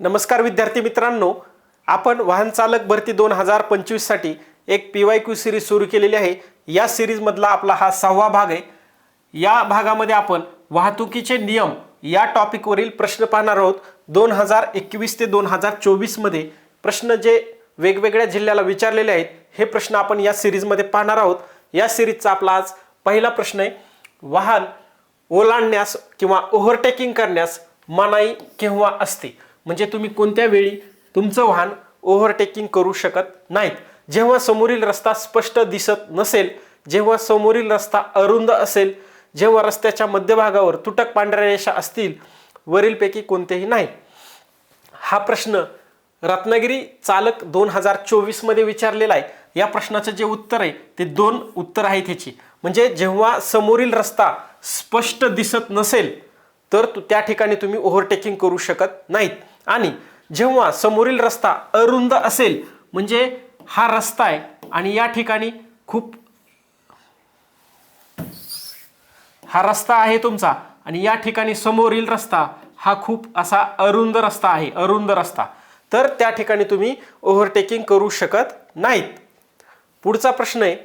नमस्कार विद्यार्थी मित्रांनो आपण वाहन चालक भरती दोन हजार पंचवीससाठी एक पी वाय क्यू सिरीज सुरू केलेली आहे. या सिरीजमधला आपला हा सहावा भाग आहे. या भागामध्ये आपण वाहतुकीचे नियम या टॉपिकवरील प्रश्न पाहणार आहोत. दोन हजार एकवीस ते दोन हजार चोवीसमध्ये प्रश्न जे वेगवेगळ्या जिल्ह्याला विचारलेले आहेत हे प्रश्न आपण या सिरीजमध्ये पाहणार आहोत. या सिरीजचा आपला आज पहिला प्रश्न आहे वाहन ओलांडण्यास किंवा ओव्हरटेकिंग करण्यास मनाई केव्हा असते? म्हणजे तुम्ही कोणत्या वेळी तुमचं वाहन ओव्हरटेकिंग करू शकत नाहीत. जेव्हा समोरील रस्ता स्पष्ट दिसत नसेल जेव्हा समोरील रस्ता अरुंद असेल जेव्हा रस्त्याच्या मध्यभागावर तुटक पांढऱ्या रेषा असतील वरीलपैकी कोणतेही नाही. हा प्रश्न रत्नागिरी चालक दोन हजार चोवीसमध्ये विचारलेला आहे. या प्रश्नाचं जे उत्तर आहे ते दोन उत्तर आहेत ह्याची. म्हणजे जेव्हा समोरील रस्ता स्पष्ट दिसत नसेल तर त्या ठिकाणी तुम्ही ओव्हरटेकिंग करू शकत नाहीत. आणि जेव्हा समोरील रस्ता अरुंद असेल म्हणजे हा रस्ता आहे आणि या ठिकाणी खूप हा रस्ता आहे तुमचा आणि या ठिकाणी समोरील रस्ता हा खूप असा अरुंद रस्ता आहे अरुंद रस्ता. तर त्या ठिकाणी तुम्ही ओव्हरटेकिंग करू शकत नाहीत. पुढचा प्रश्न आहे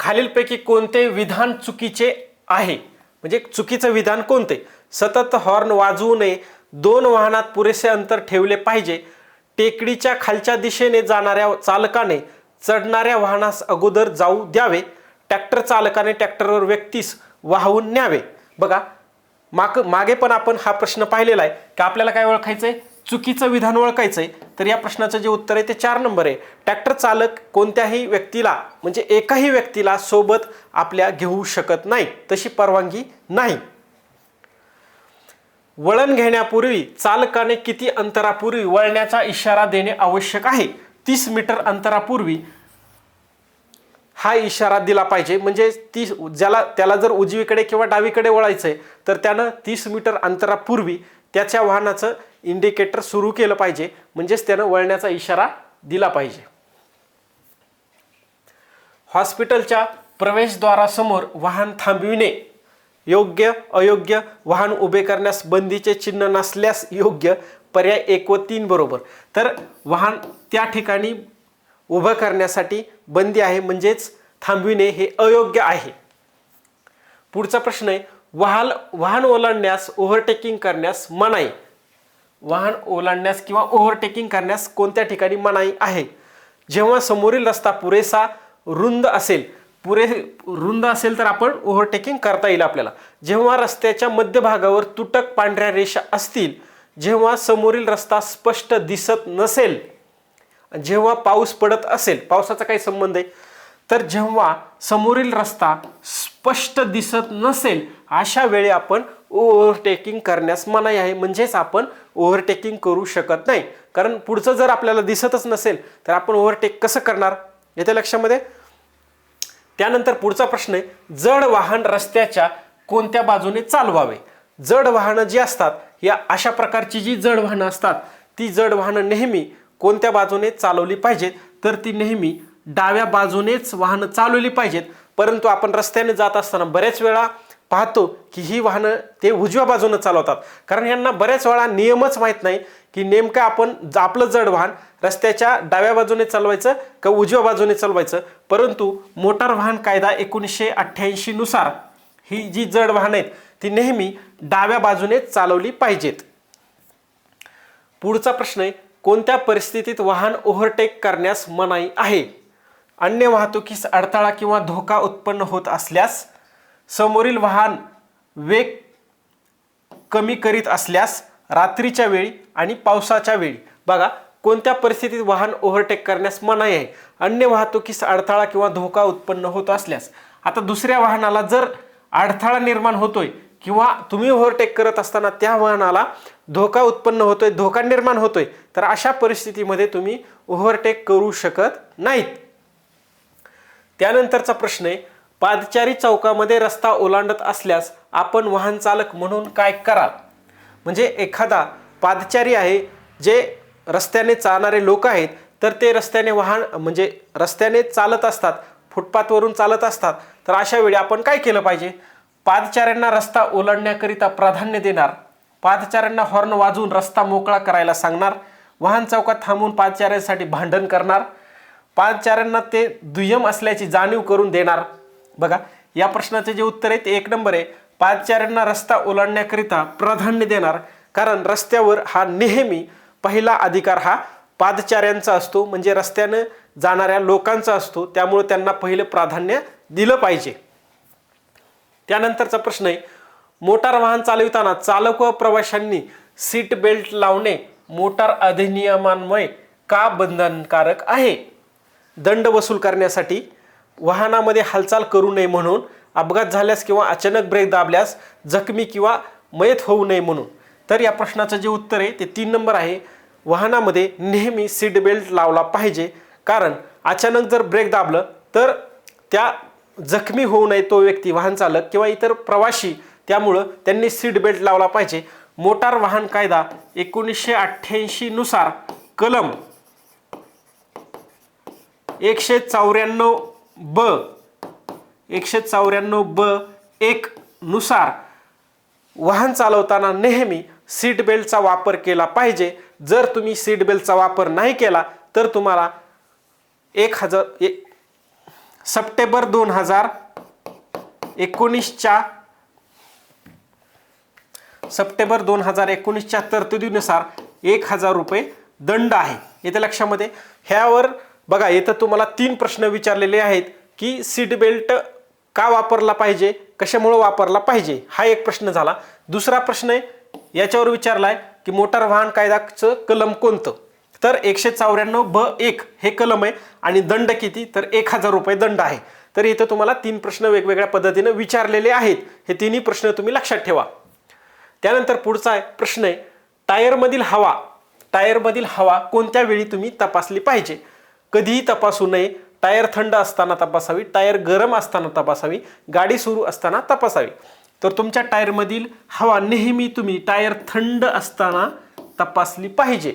खालीलपैकी कोणते विधान चुकीचे आहे? म्हणजे चुकीचं विधान कोणते? सतत हॉर्न वाजवू नये. दोन वाहनात पुरेसे अंतर ठेवले पाहिजे. टेकडीच्या खालच्या दिशेने जाणाऱ्या चालकाने चढणाऱ्या वाहनास अगोदर जाऊ द्यावे. ट्रॅक्टर चालकाने ट्रॅक्टरवर व्यक्तीस वाहून न्यावे. बघा माग मागे पण आपण हा प्रश्न पाहिलेला आहे. की आपल्याला काय ओळखायचं आहे चुकीचं विधान ओळखायचं आहे तर या प्रश्नाचं जे उत्तर आहे ते चार नंबर आहे. ट्रॅक्टर चालक कोणत्याही व्यक्तीला म्हणजे एकाही व्यक्तीला सोबत आपल्या घेऊ शकत नाही तशी परवानगी नाही. वळण घेण्यापूर्वी चालकाने किती अंतरापूर्वी वळण्याचा इशारा देणे आवश्यक आहे? तीस मीटर अंतरापूर्वी हा इशारा दिला पाहिजे. म्हणजे ती ज्याला त्याला जर उजवीकडे किंवा डावीकडे वळायचं आहे तर त्यानं तीस मीटर अंतरापूर्वी त्याच्या वाहनाचं इंडिकेटर सुरू केलं पाहिजे. म्हणजेच त्यानं वळण्याचा इशारा दिला पाहिजे. हॉस्पिटलच्या प्रवेशद्वारासमोर वाहन थांबविणे. योग्य अयोग्य वाहन उभे करण्यास बंदीचे चिन्ह नसल्यास योग्य पर्याय एक व तीन बरोबर. तर वाहन त्या ठिकाणी उभं करण्यासाठी बंदी आहे म्हणजेच थांबविणे हे अयोग्य आहे. पुढचा प्रश्न आहे वाहन वाहन ओलांडण्यास ओव्हरटेकिंग करण्यास मनाई. वाहन ओलांडण्यास किंवा ओव्हरटेकिंग करण्यास कोणत्या ठिकाणी मनाई आहे? जेव्हा समोरील रस्ता पुरेसा रुंद असेल पुरे रुंद असेल तर आपण ओव्हरटेकिंग करता येईल आपल्याला. जेव्हा रस्त्याच्या मध्यभागावर तुटक पांढऱ्या रेषा असतील जेव्हा समोरील रस्ता स्पष्ट दिसत नसेल जेव्हा पाऊस पडत असेल पावसाचा काही संबंध आहे तर जेव्हा समोरील रस्ता स्पष्ट दिसत नसेल अशा वेळी आपण ओव्हरटेकिंग करण्यास मनाई आहे. म्हणजेच आपण ओव्हरटेकिंग करू शकत नाही. कारण पुढचं जर आपल्याला दिसतच नसेल तर आपण ओव्हरटेक कसं करणार? येते लक्षामध्ये? त्यानंतर पुढचा प्रश्न आहे जड वाहन रस्त्याच्या कोणत्या बाजूने चालवावे? जड वाहनं जी असतात या अशा प्रकारची जी जड वाहनं असतात ती जड वाहनं नेहमी कोणत्या बाजूने चालवली पाहिजेत? तर ती नेहमी डाव्या बाजूनेच वाहनं चालवली पाहिजेत. परंतु आपण रस्त्याने जात असताना बऱ्याच वेळा पाहतो की ही वाहनं ते उजव्या बाजूनं चालवतात. कारण यांना बऱ्याच वेळा नियमच माहीत नाही की नेमकं आपण आपलं जड वाहन रस्त्याच्या डाव्या बाजूने चालवायचं का उजव्या बाजूने चालवायचं. परंतु मोटार वाहन कायदा एकोणीसशे अठ्ठ्याऐंशीनुसार ही जी जड वाहनं आहेत ती नेहमी डाव्या बाजूने चालवली पाहिजेत. पुढचा प्रश्न आहे कोणत्या परिस्थितीत वाहन ओव्हरटेक करण्यास मनाई आहे? अन्य वाहतुकीस अडथळा किंवा धोका उत्पन्न होत असल्यास समोरील वाहन वेग कमी करीत असल्यास रात्रीच्या वेळी आणि पावसाच्या वेळी. बघा कोणत्या परिस्थितीत वाहन ओव्हरटेक करण्यास मनाई आहे? अन्य वाहतुकीस अडथळा किंवा धोका उत्पन्न होत असल्यास. आता दुसऱ्या वाहनाला जर अडथळा निर्माण होतोय किंवा तुम्ही ओव्हरटेक करत असताना त्या वाहनाला धोका उत्पन्न होतोय धोका निर्माण होतोय तर अशा परिस्थितीमध्ये तुम्ही ओव्हरटेक करू शकत नाहीत. त्यानंतरचा प्रश्न आहे पादचारी चौकामध्ये रस्ता ओलांडत असल्यास आपण वाहन चालक म्हणून काय कराल? म्हणजे एखादा पादचारी आहे जे रस्त्याने चालणारे लोक आहेत तर ते रस्त्याने वाहन म्हणजे रस्त्याने चालत असतात फुटपाथवरून चालत असतात तर अशा वेळी आपण काय केलं पाहिजे? पादचाऱ्यांना रस्ता ओलांडण्याकरिता प्राधान्य देणार. पादचाऱ्यांना हॉर्न वाजवून रस्ता मोकळा करायला सांगणार. वाहन चौकात थांबून पादचाऱ्यांसाठी भांडण करणार. पादचाऱ्यांना ते दुय्यम असल्याची जाणीव करून देणार. बघा या प्रश्नाचे जे उत्तर आहे ते एक नंबर आहे. पादचाऱ्यांना रस्ता ओलांडण्याकरिता प्राधान्य देणार कारण रस्त्यावर हा नेहमी पहिला अधिकार हा पादचाऱ्यांचा असतो. म्हणजे रस्त्यानं जाणाऱ्या लोकांचा असतो. त्यामुळे त्यांना पहिलं प्राधान्य दिलं पाहिजे. त्यानंतरचा प्रश्न आहे मोटार वाहन चालविताना चालक व प्रवाशांनी सीट बेल्ट लावणे मोटार अधिनियमान्वये का बंधनकारक आहे? दंड वसूल करण्यासाठी वाहनामध्ये हालचाल करू नये म्हणून अपघात झाल्यास किंवा अचानक ब्रेक दाबल्यास जखमी किंवा मयत होऊ नये म्हणून. तर या प्रश्नाचं जे उत्तर आहे ते तीन नंबर आहे. वाहनामध्ये नेहमी सीट बेल्ट लावला पाहिजे. कारण अचानक जर ब्रेक दाबलं तर त्या जखमी होऊ नये तो व्यक्ती वाहन चालक किंवा इतर प्रवासी त्यामुळं त्यांनी सीट बेल्ट लावला पाहिजे. मोटार वाहन कायदा एकोणीसशे अठ्ठ्याऐंशी नुसार कलम एकशे चौऱ्याण्णव ब. एकशे चौऱ्याण्णव ब. एक नुसार. वाहन चालवताना नेहमी सीट बेल्टचा वापर केला पाहिजे. जर तुम्ही सीट बेल्टचा वापर नाही केला तर तुम्हाला एक हजार एक सप्टेंबर दोन हजार एकोणीसच्या सप्टेंबर दोन हजार एकोणीसच्या तरतुदीनुसार एक हजार रुपये दंड आहे. येते लक्षामध्ये ह्यावर बघा इथं तुम्हाला तीन प्रश्न विचारलेले आहेत की सीट बेल्ट का वापरला पाहिजे? कशामुळे वापरला पाहिजे? हा एक प्रश्न झाला. दुसरा प्रश्न आहे याच्यावर विचारला आहे की मोटार वाहन कायद्याचं कलम कोणतं? तर एकशे चौऱ्याण्णव ब एक हे कलम आहे आणि दंड किती? तर एक हजार रुपये दंड आहे. तर इथं तुम्हाला तीन प्रश्न वेगवेगळ्या पद्धतीनं विचारलेले आहेत. हे तिन्ही प्रश्न तुम्ही लक्षात ठेवा. त्यानंतर पुढचा आहे प्रश्न आहे टायरमधील हवा टायरमधील हवा कोणत्या वेळी तुम्ही तपासली पाहिजे? कधीही तपासू नये. टायर थंड असताना तपासावी टायर गरम असताना तपासावी गाडी सुरू असताना तपासावी. तर तुमच्या टायरमधील हवा नेहमी तुम्ही टायर थंड असताना तपासली पाहिजे.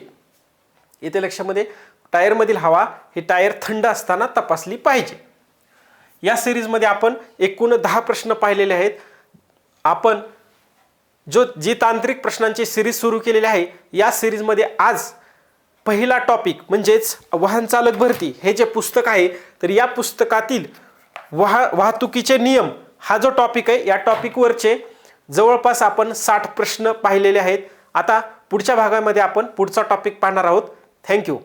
येथे लक्षामध्ये टायरमधील हवा ही टायर थंड असताना तपासली पाहिजे. या सिरीजमध्ये आपण एकूण दहा प्रश्न पाहिलेले आहेत. आपण जो जी तांत्रिक प्रश्नांची सिरीज सुरू केलेली आहे या सिरीजमध्ये आज पहिला टॉपिक म्हणजेच वाहन चालक भरती. हे जे पुस्तक आहे तर या पुस्तकातील वाह वाहतुकीचे नियम हा जो टॉपिक आहे या टॉपिकवरचे जवळपास आपण साठ प्रश्न पाहिलेले आहेत. आता पुढच्या भागामध्ये आपण पुढचा टॉपिक पाहणार आहोत. थँक्यू